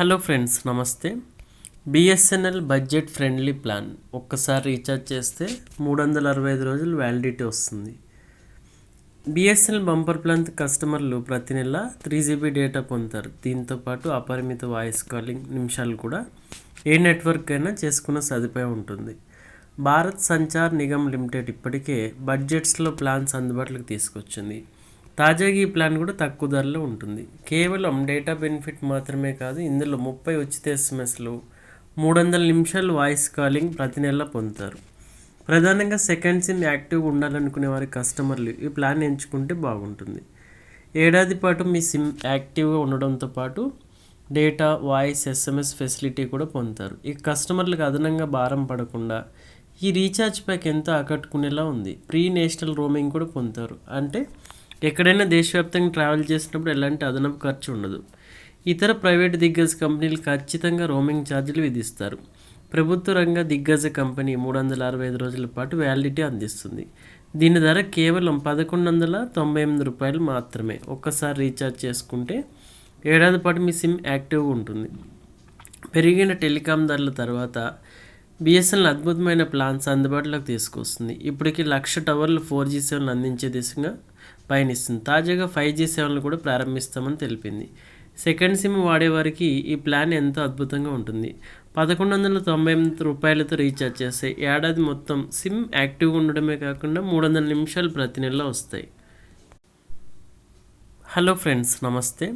Hello friends నమస్తే. BSNL budget friendly plan. ఒక్కసారి recharge చేస్తే మూడు వందల అరవై ఐదు రోజులు వ్యాలిడిటీ వస్తుంది. బిఎస్ఎన్ఎల్ బంపర్ ప్లాన్ కస్టమర్లు ప్రతి నెల త్రీ జీబీ డేటా పొందుతారు. దీంతో పాటు అపరిమిత వాయిస్ కాలింగ్ నిమిషాలు కూడా ఏ నెట్వర్క్ అయినా చేసుకున్న సదుపాయం ఉంటుంది. భారత్ సంచార్ నిగమ్ లిమిటెడ్ ఇప్పటికే బడ్జెట్స్లో ప్లాన్స్ అందుబాటులోకి తీసుకొచ్చింది. తాజాగా ఈ ప్లాన్ కూడా తక్కువ ధరలో ఉంటుంది. కేవలం డేటా బెనిఫిట్ మాత్రమే కాదు ఇందులో ముప్పై ఉచిత ఎస్ఎంఎస్లు మూడు వందల నిమిషాలు వాయిస్ కాలింగ్ ప్రతి నెల పొందుతారు. ప్రధానంగా సెకండ్ సిమ్ యాక్టివ్గా ఉండాలనుకునే వారి కస్టమర్లు ఈ ప్లాన్ ఎంచుకుంటే బాగుంటుంది. ఏడాది పాటు మీ సిమ్ యాక్టివ్గా ఉండడంతో పాటు డేటా వాయిస్ ఎస్ఎంఎస్ ఫెసిలిటీ కూడా పొందుతారు. ఈ కస్టమర్లకు అదనంగా భారం పడకుండా ఈ రీఛార్జ్ ప్యాక్ ఎంతో ఆకట్టుకునేలా ఉంది. ప్రీ నేషనల్ రోమింగ్ కూడా పొందుతారు. అంటే ఎక్కడైనా దేశవ్యాప్తంగా ట్రావెల్ చేసినప్పుడు ఎలాంటి అదనపు ఖర్చు ఉండదు. ఇతర ప్రైవేట్ దిగ్గజ కంపెనీలు ఖచ్చితంగా రోమింగ్ ఛార్జీలు విధిస్తారు. ప్రభుత్వ రంగ దిగ్గజ కంపెనీ మూడు వందల అరవై ఐదు రోజుల పాటు వ్యాలిడిటీ అందిస్తుంది. దీని ధర కేవలం పదకొండు వందల తొంభై ఎనిమిది రూపాయలు మాత్రమే. ఒక్కసారి రీఛార్జ్ చేసుకుంటే ఏడాది పాటు మీ సిమ్ యాక్టివ్గా ఉంటుంది. పెరిగిన టెలికాం ధరల తర్వాత బిఎస్ఎన్ఎల్ అద్భుతమైన ప్లాన్స్ అందుబాటులోకి తీసుకొస్తుంది. ఇప్పటికి లక్ష టవర్లు ఫోర్ జీ సేవలు అందించే దిశగా పయనిస్తుంది. తాజాగా ఫైవ్ జీ సేవలను కూడా ప్రారంభిస్తామని తెలిపింది. సెకండ్ సిమ్ వాడేవారికి ఈ ప్లాన్ ఎంతో అద్భుతంగా ఉంటుంది. పదకొండు వందల తొంభై ఎనిమిది రూపాయలతో రీఛార్జ్ చేస్తే ఏడాది మొత్తం సిమ్ యాక్టివ్గా ఉండడమే కాకుండా మూడు వందల నిమిషాలు ప్రతి నెల వస్తాయి. హలో ఫ్రెండ్స్ నమస్తే.